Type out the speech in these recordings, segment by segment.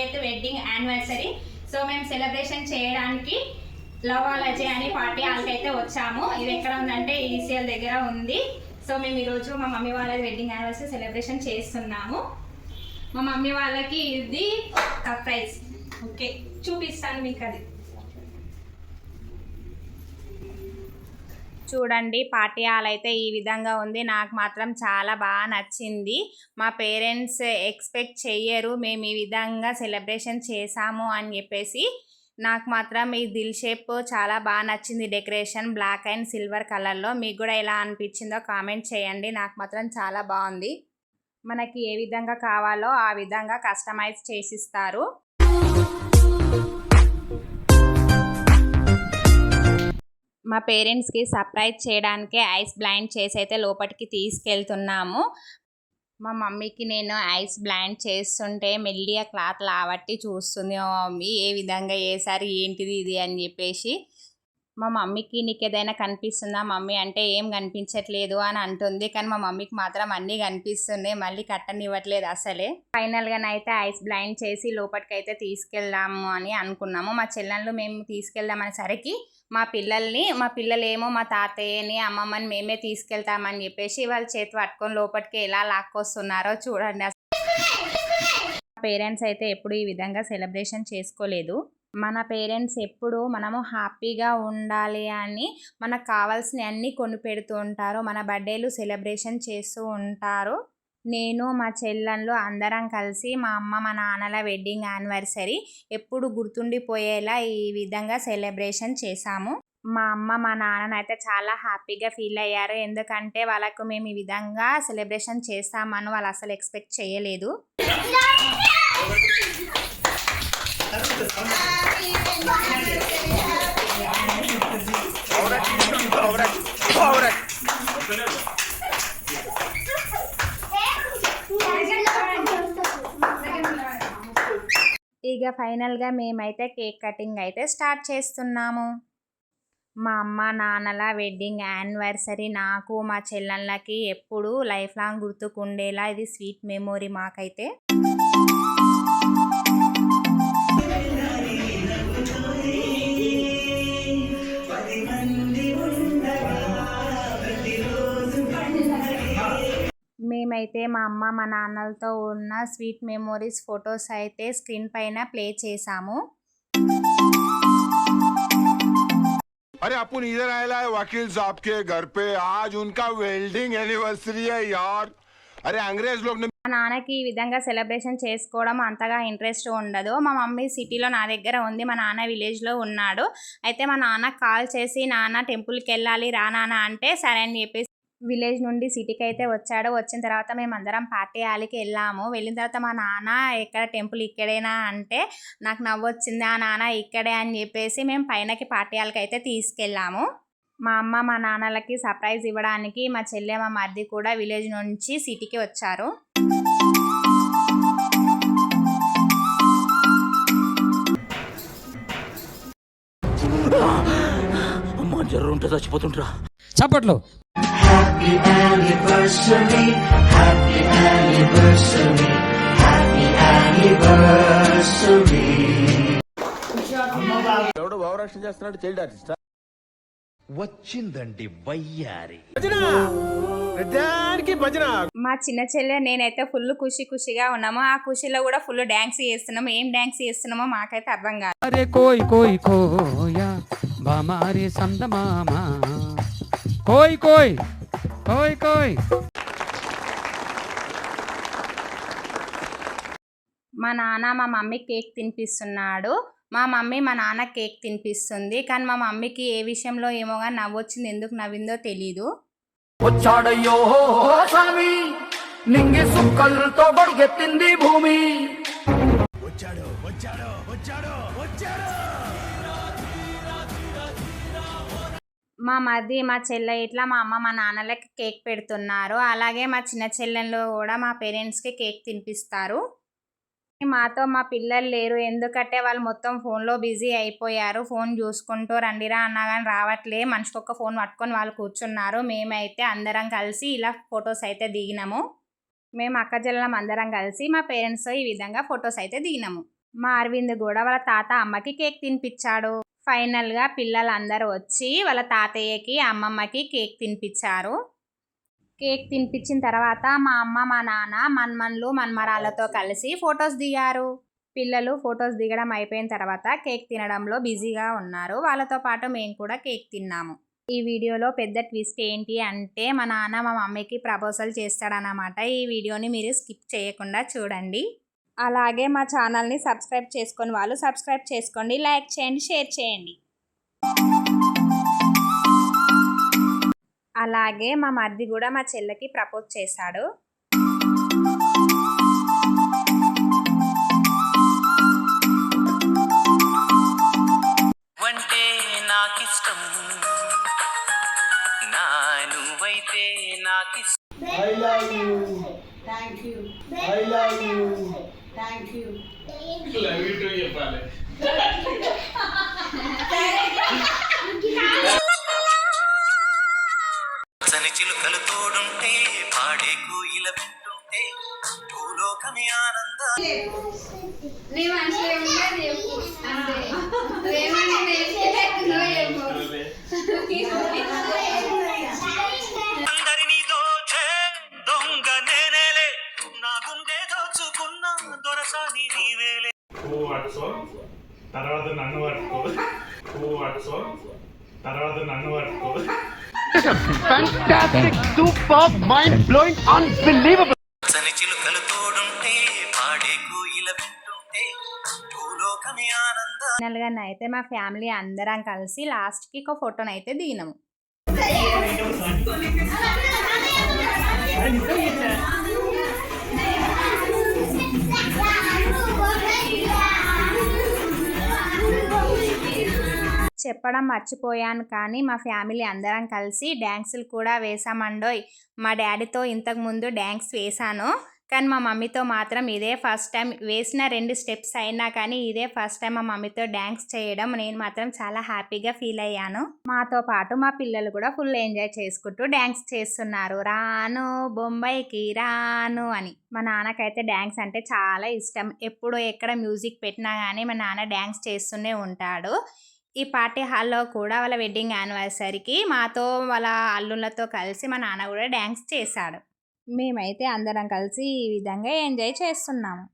Eighth wedding anniversary so మేము celebration చేయడానికి లవాలజీ అని పార్టీ హాల్కి అయితే వచ్చాము. ఇది ఎక్కడ ఉందంటే ఈసీఎల్ దగ్గర ఉంది. సో మేము ఈరోజు మా మమ్మీ వాళ్ళ వెడ్డింగ్ యానివర్సరీ సెలబ్రేషన్ చేస్తున్నాము. మా మమ్మీ వాళ్ళకి ఇది ప్రైజ్ ఓకే చూపిస్తాను మీకు అది చూడండి పార్టీ అయితే ఈ విధంగా ఉంది. నాకు మాత్రం చాలా బాగా నచ్చింది. మా పేరెంట్స్ ఎక్స్పెక్ట్ చెయ్యరు. మేము ఈ విధంగా సెలబ్రేషన్ చేసాము అని చెప్పేసి నాకు మాత్రం ఈ దిల్ షేప్ చాలా బాగా నచ్చింది డెకరేషన్ బ్లాక్ అండ్ సిల్వర్ కలర్లో. మీకు కూడా ఎలా అనిపించిందో కామెంట్ చేయండి. నాకు మాత్రం చాలా బాగుంది. మనకి ఏ విధంగా కావాలో ఆ విధంగా కస్టమైజ్ చేసిస్తారు. మా పేరెంట్స్కి సర్ప్రైజ్ చేయడానికి ఐస్ బ్లైండ్ చేసి అయితే లోపలికి తీసుకెళ్తున్నాము. మా మమ్మీకి నేను ఐస్ బ్లైండ్ చేస్తుంటే మెల్లిగా క్లాత్ లావట్టి చూస్తుంది మా మమ్మీ ఏ విధంగా వేసారు ఏంటిది ఇది? అని చెప్పేసి. మా మమ్మీకి నీకు ఏదైనా కనిపిస్తుందా మమ్మీ? అంటే ఏం కనిపించట్లేదు అని అంటుంది. కానీ మా మమ్మీకి మాత్రం అన్నీ కనిపిస్తున్నాయి. మళ్ళీ కట్టనివ్వట్లేదు అసలే. ఫైనల్గానైతే ఐస్ బ్లైండ్ చేసి లోపలికి అయితే తీసుకెళ్దాము అని అనుకున్నాము. మా చెల్లెళ్ళు మేము తీసుకెళ్దామనేసరికి మా పిల్లల్ని మా పిల్లలేమో మా తాతయ్యని అమ్మమ్మని మేమే తీసుకెళ్తామని చెప్పేసి వాళ్ళ చేతి పట్టుకొని లోపలికి ఎలా లాక్కొస్తున్నారో చూడండి. పేరెంట్స్ అయితే ఎప్పుడు ఈ విధంగా సెలబ్రేషన్ చేసుకోలేదు. మన పేరెంట్స్ ఎప్పుడు మనము హ్యాపీగా ఉండాలి అని మనకు కావాల్సిన అన్నీ కొని పెడుతూ ఉంటారు. మన బర్త్డేలు సెలబ్రేషన్ చేస్తూ ఉంటారు. నేను మా చెల్లెళ్ళు అందరం కలిసి మా అమ్మ మా నాన్నల వెడ్డింగ్ యానివర్సరీ ఎప్పుడు గుర్తుండిపోయేలా ఈ విధంగా సెలబ్రేషన్ చేశాము. మా అమ్మ మా నాన్న అయితే చాలా హ్యాపీగా ఫీల్ అయ్యారు. ఎందుకంటే వాళ్ళకు మేము ఈ విధంగా సెలబ్రేషన్ చేస్తామని వాళ్ళు అసలు ఎక్స్పెక్ట్ చేయలేదు. ఇక ఫైనల్గా మేమైతే కేక్ కటింగ్ అయితే స్టార్ట్ చేస్తున్నాము. మా అమ్మ నాన్నల వెడ్డింగ్ యానివర్సరీ నాకు మా చెల్లెళ్ళకి ఎప్పుడు లైఫ్ లాంగ్ గుర్తుకుండేలా ఇది స్వీట్ మెమొరీ మాకైతే. మేమైతే మా అమ్మ మా నాన్నలతో ఉన్న స్వీట్ మెమోరీస్ ఫొటోస్ అయితే స్క్రీన్ పైన ప్లే చేసాము अरे अपन इधर आयला है वकील साहब के घर पे आज उनका वेल्डिंग एनिवर्सरी है यार अरे अंग्रेज लोग ने మా నాన్నకి ఈ విధంగా సెలబ్రేషన్ చేసుకోవడం అంతగా ఇంట్రెస్ట్ ఉండదు మా మమ్మీ సిటీలో నా దగ్గర ఉంది మా నాన్న విలేజ్లో ఉన్నాడు అయితే మా నాన్న కాల్ చేసి నాన్న టెంపుల్కి వెళ్ళాలి రా నాన్న అంటే సరే అని చెప్పేసి విలేజ్ నుండి సిటీకి అయితే వచ్చాడు. వచ్చిన తర్వాత మేము అందరం పార్టీ హాల్కి వెళ్ళాము. వెళ్ళిన తర్వాత మా నాన్న ఎక్కడ టెంపుల్ ఇక్కడేనా అంటే నాకు నవ్వొచ్చింది ఆ నాన్న ఇక్కడే అని చెప్పేసి మేము పైనకి పార్టీ హాల్కి అయితే తీసుకెళ్ళాము. మా అమ్మ మా నాన్నలకి సర్ప్రైజ్ ఇవ్వడానికి మా చెల్లె మా మరిది కూడా విలేజ్ నుంచి సిటీకి వచ్చారు. అమ్మా జ్వరం ఉంటే చచ్చిపోతుంటరా చప్పట్లు. ఎవడో భావరక్షణ చేస్తున్నాడు చైల్డ్ ఆర్టిస్ట్. వచ్చిందండి వయ్యారి. మా చిన్న చెల్లె నేనైతే ఫుల్ ఖుషి ఖుషిగా ఉన్నాము. ఆ ఖుషిలో కూడా ఫుల్ డ్యాన్స్ చేస్తున్నాము ఏం డ్యాన్స్ చేస్తున్నామో మాకైతే అర్థం కాదు. అరే కోయ్ కోయ్ కోయా బామారే సందమామ. కోయ్ కోయ్! కోయ్ కోయ్ మా నాన్న మా మమ్మీ కేక్ తినిపిస్తున్నాడు. మా మమ్మీ మా నాన్న కేక్ తినిపిస్తుంది. కానీ మా మమ్మీకి ఏ విషయంలో ఏమో కానీ నవ్వొచ్చింది ఎందుకు నవ్విందో తెలీదు. వచ్చాడయ్యో స్వామి! నింగి సుక్కలతో బడిగెత్తింది భూమి. మా మరిది మా చెల్లె ఇట్లా మా అమ్మ మా నాన్నలకి కేక్ పెడుతున్నారు. అలాగే మా చిన్న చెల్లెళ్ళు కూడా మా పేరెంట్స్కి కేక్ తినిపిస్తారు. మాతో మా పిల్లలు లేరు. ఎందుకంటే వాళ్ళు మొత్తం ఫోన్లో బిజీ అయిపోయారు. ఫోన్ చూసుకుంటూ రండిరా అన్నా కానీ రావట్లే. మనిషికి ఒక ఫోన్ పట్టుకొని వాళ్ళు కూర్చున్నారు. మేమైతే అందరం కలిసి ఇలా ఫొటోస్ అయితే దిగినాము. మేము అక్క అందరం కలిసి మా పేరెంట్స్తో ఈ విధంగా ఫొటోస్ అయితే దిగినాము. మా అరవింద్ కూడా వాళ్ళ తాత అమ్మకి కేక్ తినిపించాడు. ఫైనల్గా పిల్లలందరూ వచ్చి వాళ్ళ తాతయ్యకి అమ్మమ్మకి కేక్ తినిపించారు కేక్ తినిపించిన తర్వాత మా అమ్మ మా నాన్న మన్మన్లు మన్మరాలతో కలిసి ఫొటోస్ దిగారు. పిల్లలు ఫొటోస్ దిగడం అయిపోయిన తర్వాత కేక్ తినడంలో బిజీగా ఉన్నారు. వాళ్ళతో పాటు మేము కూడా కేక్ తిన్నాము. ఈ వీడియోలో పెద్ద ట్విస్ట్ ఏంటి అంటే మా నాన్న మా మమ్మీకి ప్రపోజల్ చేస్తాడనమాట ఈ వీడియోని మీరు స్కిప్ చేయకుండా చూడండి. అలాగే మా ఛానల్ని సబ్స్క్రైబ్ చేసుకొని వాళ్ళు సబ్స్క్రైబ్ చేసుకోండి లైక్ చేయండి షేర్ చేయండి. అలాగే మా మరిది కూడా మా చెల్లెకి ప్రపోజ్ చేశాడు. వంటే నాకిష్టం నా నువ్వైతే నాకిష్టం. I love you. Thank love you. Thank you. చని చిలుకలు తోడుంటే పాడే కోయిల వింటుంటే భూలోకమే ఆనంద. నీ మనసులో ఉండేది చెప్పు అంతే. ఏమని నేర్చుకుంటున్నావు చెప్పు. తర్వాత నన్ను పట్టుకో. పువ్వు పట్టుకో. తర్వాత నన్ను పట్టుకో. చని చిలుకలు తోడుంటే పాడే కోయిల వింటుంటే భూలోకమే ఆనంద. ఫైనల్గా అయితే మా ఫ్యామిలీ అందరం కలిసి లాస్ట్కి ఒక ఫోటోని అయితే దిగినాము. చెప్పడం మర్చిపోయాను కానీ మా ఫ్యామిలీ అందరం కలిసి డ్యాన్సులు కూడా వేసామండోయ్ మా డాడీతో ఇంతకు ముందు డ్యాన్స్ వేశాను కానీ మా మమ్మీతో మాత్రం ఇదే ఫస్ట్ టైం. వేసిన రెండు స్టెప్స్ అయినా కానీ ఇదే ఫస్ట్ టైం మా మమ్మీతో డ్యాన్స్ చేయడం. నేను మాత్రం చాలా హ్యాపీగా ఫీల్ అయ్యాను. మాతో పాటు మా పిల్లలు కూడా ఫుల్ ఎంజాయ్ చేసుకుంటూ డ్యాన్స్ చేస్తున్నారు. రాను బొంబాయికి రాను అని. మా నాన్నకైతే డ్యాన్స్ అంటే చాలా ఇష్టం. ఎప్పుడు ఎక్కడ మ్యూజిక్ పెట్టినా కానీ మా నాన్న డ్యాన్స్ చేస్తూనే ఉంటాడు. ఈ పార్టీ హాల్లో కూడా వాళ్ళ వెడ్డింగ్ యానివర్సరీకి మాతో వాళ్ళ అల్లుళ్ళతో కలిసి మా నాన్న కూడా డ్యాన్స్ చేశాడు. మేమైతే అందరం కలిసి ఈ విధంగా ఎంజాయ్ చేస్తున్నాము.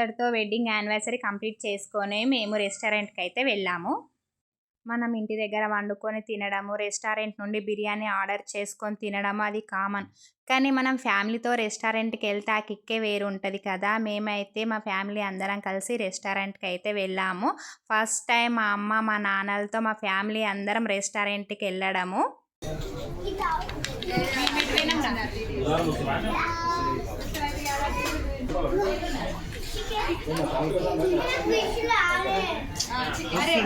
ఇతడితో వెడ్డింగ్ యానివర్సరీ కంప్లీట్ చేసుకొని మేము రెస్టారెంట్కి అయితే వెళ్ళాము. మనం ఇంటి దగ్గర వండుకొని తినడము రెస్టారెంట్ నుండి బిర్యానీ ఆర్డర్ చేసుకొని తినడము అది కామన్ కానీ మనం ఫ్యామిలీతో రెస్టారెంట్కి వెళ్తే ఆ కిక్కే వేరు ఉంటుంది కదా. మేమైతే మా ఫ్యామిలీ అందరం కలిసి రెస్టారెంట్కి అయితే వెళ్ళాము. ఫస్ట్ టైం మా అమ్మ మా నాన్నలతో మా ఫ్యామిలీ అందరం రెస్టారెంట్కి వెళ్ళడము. అరే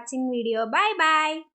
watching video. Bye bye.